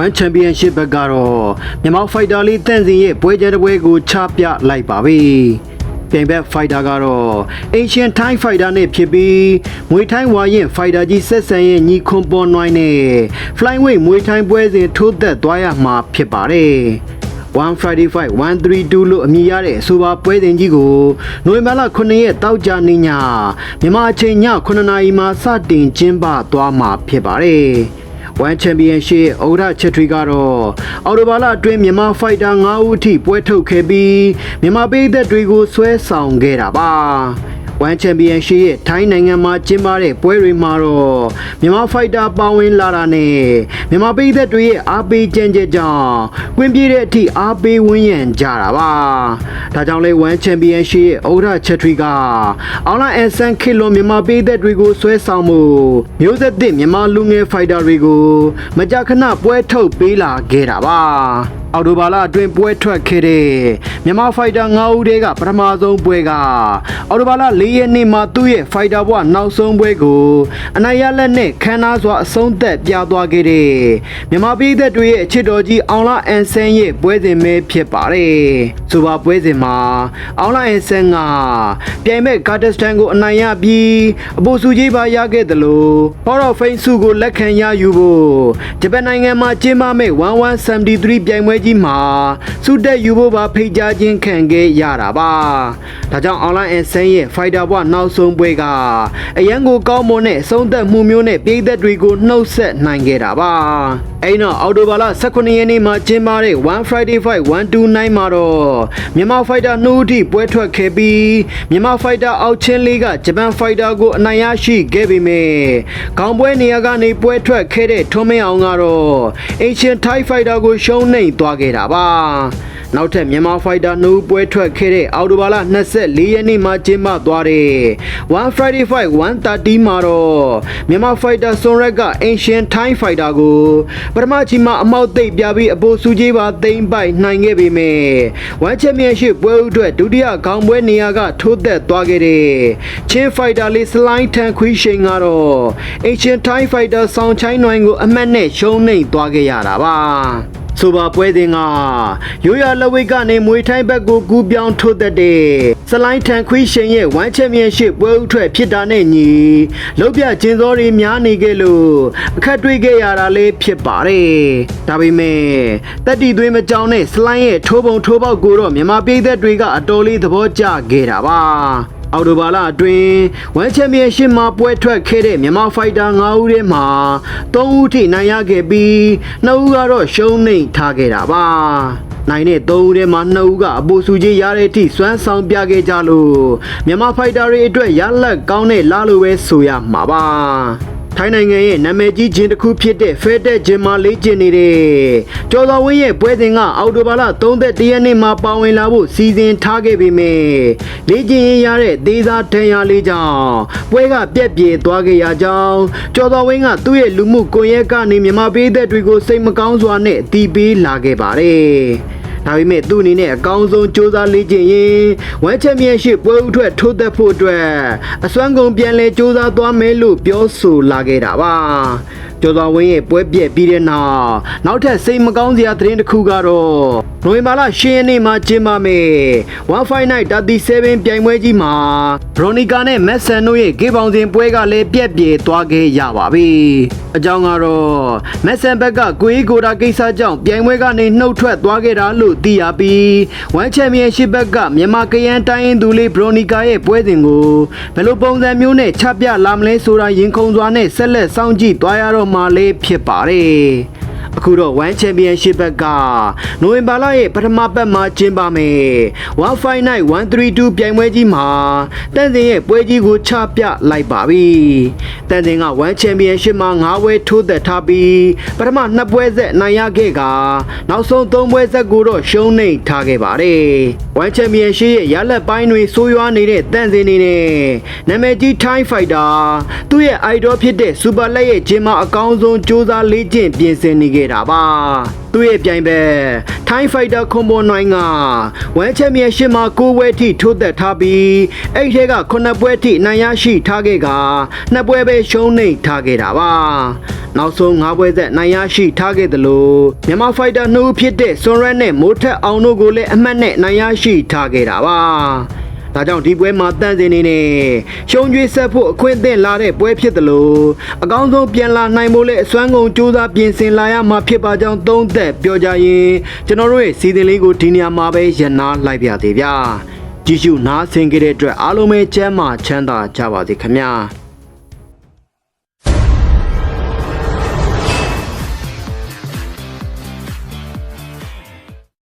One Championship ဘက်ကတော့မြန်မာဖိုက်တာလေးတန့်စင်ရဲ့ပွဲကြတဲ့ပွဲကိုချပြလိုက်ပါပြီ။ပြိုင်ဘက်ဖိုက်တာကတော့ Asian Thai Fighter နဲ့ဖြစ်ပြီးမွေထိုင်းဝါရင်ဖိုက်တာကြီးဆက်ဆန်ရဲ့ညီခွန်ပေါ်နွိုင်းနဲ့ Flyweight မွေထိုင်းပွဲစဉ်ထိုးသက်သွားရမှာဖြစ်ပါတယ်။ One Friday Fight 132လို့အမည်ရတဲ့အဆိုပါပွဲစဉ်ကြီးကိုနိုဝင်ဘာလ9ရက်တောက်ကြနေ့ညမြန်မာအချိန်ည9နာရီမှာစတင်ကျင်းပသွားမှာဖြစ်ပါတယ်။ One Championship ဩရချက်ထွေကတော့အော်တိုဘာလအတွင်းမြန်မာဖိုက်တာ9ဦးအထိပွဲထုတ်ခဲ့ပြီးမြန်မာပြည်သက်တွေကိုဆွဲဆောင်ခဲ့တာပါ။ One Championship ရဲ့ထိုင်းနိုင်ငံမှာကျင်းပတဲ့ပွဲတွေမှာတော့မြန်မာဖိုက်တာပါဝင်လာတာနဲ့မြန်မာပြည်သက်တွေရဲ့အားပေးကြံကြကြောင့်ကွင်းပြေးတဲ့အထိအားပေးဝန်းရံကြတာပါ။ဒါကြောင့်လဲ One Championship ရဲ့ဩရချက်ထွေကအောင်လာအန်ဆန်ခေလွန်မြန်မာပြည်သက်တွေကိုဆွဲဆောင်မှုမျိုးဆက်သစ်မြန်မာလူငယ်ဖိုက်တာတွေကိုမကြာခဏပွဲထုတ်ပေးလာခဲ့တာပါ။ အော်တိုဘာလအတွင်းပွဲထွက်ခဲ့တဲ့မြန်မာဖိုက်တာ9ဦးတည်းကပထမဆုံးပွဲကအော်တိုဘာလ4ရက်နေ့မှာသူ့ရဲ့ဖိုက်တာဘဝနောက်ဆုံးပွဲကိုအနိုင်ရလက်နဲ့ခမ်းနားစွာအဆုံးသက်ပြသွားခဲ့တဲ့မြန်မာပြည်သက်တွေရဲ့အချစ်တော်ကြီးအောင်လာအန်ဆန်ရဲ့ပွဲစဉ်ပဲဖြစ်ပါတယ်။ဆိုပါပွဲစဉ်မှာအောင်လာအန်ဆန်ကပြိုင်မဲ့ကာတစတန်ကိုအနိုင်ရပြီးအပိုစုကြီးပါရခဲ့တယ်လို့ပေါ်တော့ဖိန်စုကိုလက်ခံရယူဖို့ဂျပန်နိုင်ငံမှာကျင်းပမဲ့1173ပြိုင်ပွဲကြီးမှာစုတက်ယူဖို့ပါဖိတ်ကြားခြင်းခံခဲ့ရတာပါဒါကြောင့်အွန်လိုင်းအန်ဆန်ရဲ့ဖိုက်တာဘွားနောက်ဆုံးပွဲကအရန်ကိုကောင်းမွန်တဲ့အဆုံးသက်မှုမျိုးနဲ့ပြည်သက်တွေကိုနှုတ်ဆက်နိုင်ခဲ့တာပါ အဲ့တော့အော်တိုဘာလ18ရက်နေ့မှာကျင်းပတဲ့1 Friday Fight 129မှာတော့မြန်မာဖိုက်တာနှုတ်အထိပွဲထွက်ခဲ့ပြီးမြန်မာဖိုက်တာအောက်ချင်းလေးကဂျပန်ဖိုက်တာကိုအနိုင်ရရှိခဲ့ပေမဲ့ခေါင်းပွဲနေရာကနေပွဲထွက်ခဲ့တဲ့ထွန်းမင်းအောင်ကတော့ Asian Thai Fighter ကိုရှုံးနိမ့်သွားခဲ့တာပါ နောက်ထပ်မြန်မာဖိုက်တာနှုတ်ပွဲထွက်ခဲ့တဲ့အော်တိုဘာလ24ရက်နေ့မှာကျင်းပသွားတဲ့1 Friday Fight 130မှာတော့မြန်မာဖိုက်တာဆွန်ရက်က Asian Thai Fighter ကိုပထမချိန်မှာအမောက်သိပ်ပြပြီးအပိုစုကြီးပါသိမ့်ပိုက်နိုင်ခဲ့ပေမဲ့ဝမ်ချန်ပီယံရှစ်ပွဲဥအတွက်ဒုတိယခေါင်းပွဲနေရာကထိုးသက်သွားခဲ့တဲ့ချင်းဖိုက်တာလေးစလိုင်းထန်ခွီးရှိန်ကတော့ Asian Thai Fighter ဆောင်ချိုင်းနွိုင်းကိုအမှတ်နဲ့ရှုံးနိမ့်သွားခဲ့ရတာပါ ဆိုပါပွဲစဉ်ကရိုးရလဝိတ်ကနေမွေထိုင်းဘက်ကိုကူးပြောင်းထိုးသက်တဲ့စလိုင်းထန်ခွီးရှင်ရဲ့ဝမ်ချန်ပီယံရှစ်ပွဲဥထွက်ဖြစ်တာနဲ့ညီလုံးပြကျင်းစောတွေများနေခဲ့လို့အခက်တွေ့ခဲ့ရတာလေးဖြစ်ပါတယ်ဒါပေမဲ့တက်တီသွင်းမကြောင်တဲ့စလိုင်းရဲ့ထိုးပုံထိုးပေါက်ကိုတော့မြန်မာပြည်သက်တွေက အတော်လေးသဘောကျခဲ့တာပါ အော်တိုဘာလအတွင်းဝမ်ချန်ပီယံရှစ်မှာပွဲထွက်ခဲ့တဲ့မြန်မာဖိုက်တာ9ဦးထဲမှာ3ဦးထိနိုင်ရခဲ့ပြီး2ဦးကတော့ရှုံးနိမ့်ထားခဲ့တာပါနိုင်တဲ့3ဦးထဲမှာ2ဦးကအပိုစုကြီးရတဲ့အထိစွမ်းဆောင်ပြခဲ့ကြလို့မြန်မာဖိုက်တာတွေအတွက်ရလက်ကောင်းတဲ့လားလို့ပဲဆိုရမှာပါ ထိုင်းနိုင်ငံရဲ့နာမည်ကြီးဂျင်တစ်ခုဖြစ်တဲ့ဖဲတက်ဂျင်မာလေးကျင်နေတဲ့ကျော်တော်ဝင်းရဲ့ပွဲစဉ်ကအော်တိုဘာလ31ရက်နေ့မှာပါဝင်လာဖို့စီစဉ်ထားခဲ့ပေမဲ့လေးကျင်ရင်ရတဲ့သေးစားဒဏ်ရာလေးကြောင့်ပွဲကပြက်ပြယ်သွားခဲ့ရကြောင်းကျော်တော်ဝင်းကသူ့ရဲ့လူမှုကွန်ရက်ကနေမြန်မာပြည်သက်တွေကိုစိတ်မကောင်းစွာနဲ့အတီးပေးလာခဲ့ပါတယ် ဒါပေမဲ့သူ့အနေနဲ့အကောင်းဆုံးစူးစမ်းလေ့ကျင့်ရင်ဝမ်ချန်ပီယံရှစ်ပွဲဥထွက်ထိုးသက်ဖို့အတွက်အစွမ်းကုန်ပြန်လဲစူးစမ်းသွားမယ်လို့ပြောဆိုလာခဲ့တာပါ ကျော်စွာဝင်းရဲ့ပွဲပြက်ပြီးတဲ့နောက်နောက်ထပ်စိတ်မကောင်းစရာသတင်းတစ်ခုကတော့နိုဝင်ဘာလ10ရက်နေ့မှာကျင်းပမယ်1 Fight Night 37ပြိုင်ပွဲကြီးမှာဘရိုနီကာနဲ့မက်ဆန်တို့ရဲ့ဂေးပေါင်စဉ်ပွဲကလည်းပြက်ပြယ်သွားခဲ့ရပါပြီအကြောင်းကတော့မက်ဆန်ဘက်ကကိုအေးကိုတာကိစ္စကြောင့်ပြိုင်ပွဲကနေနှုတ်ထွက်သွားခဲ့တာလို့သိရပြီးဝမ်ချန်ပီယံရှစ်ဘက်ကမြန်မာကရန်တိုင်းရင်သူလေးဘရိုနီကာရဲ့ပွဲစဉ်ကိုဘယ်လိုပုံစံမျိုးနဲ့ချပြလာမလဲဆိုတာရင်ခုန်စွာနဲ့ဆက်လက်စောင့်ကြည့်သွားရတော့မှလေးဖြစ်ပါတယ် အခုတော့1 Championship ဘက်ကနိုဝင်ဘာလရဲ့ပထမပတ်မှာကျင်းပမယ်1 Fight Night 132ပြိုင်ပွဲကြီးမှာတန်စင်ရဲ့ပွဲကြီးကိုချပြလိုက်ပါပြီတန်စင်က1 Championship မှာ9ပွဲထိုးသက်ထားပြီးပထမ2ပွဲဆက်နိုင်ရခဲ့ကနောက်ဆုံး3ပွဲဆက်ကိုတော့ရှုံးနိမ့်ထားခဲ့ပါတယ်1 Championship ရဲ့ရလက်ပိုင်းတွေဆိုးရွားနေတဲ့တန်စင်နေနဲ့နာမည်ကြီး Thai Fighter သူ့ရဲ့ idol ဖြစ်တဲ့ Super Leg ရဲ့ဂျင်မာအကောင်းဆုံးစူးစမ်းလေ့ကျင့်ပြင်ဆင်နေခဲ့ခဲ့တာပါသူ့ရဲ့ပြိုင်ဘက်ထိုင်းဖိုက်တာခွန်ဘွန်နိုင်ကဝမ်ချန်ပီယံရှစ်မှာ9ပွဲထိထိုးသက်ထားပြီးအဲ့ဒီထဲက9ပွဲထိနိုင်ရရှိထားခဲ့ကနှစ်ပွဲပဲရှုံးနိမ့်ထားခဲ့တာပါနောက်ဆုံး9ပွဲသက်နိုင်ရရှိထားခဲ့တယ်လို့မြန်မာဖိုက်တာနှစ်ဦးဖြစ်တဲ့စွန်ရက်နဲ့မိုးထက်အောင်တို့ကိုလည်းအမှတ်နဲ့နိုင်ရရှိထားခဲ့တာပါ ဒါကြောင့်ဒီပွဲမှာတန်စင်နေနဲ့ရှုံးကြွေးဆက်ဖို့အခွင့်အသင့်လာတဲ့ပွဲဖြစ်တယ်လို့အကောင်းဆုံးပြန်လာနိုင်ဖို့လည်းအစွမ်းကုန်ကြိုးစားပြင်ဆင်လာရမှာဖြစ်ပါကြောင်းသုံးသက်ပြောကြရင်ကျွန်တော်တို့ရဲ့စီစဉ်လေးကိုဒီနေရာမှာပဲရန်နာလိုက်ပါသေးဗျာကြည့်ရှုနားဆင်ကြတဲ့အတွက်အားလုံးပဲကျမ်းမာချမ်းသာကြပါစေခင်ဗျာ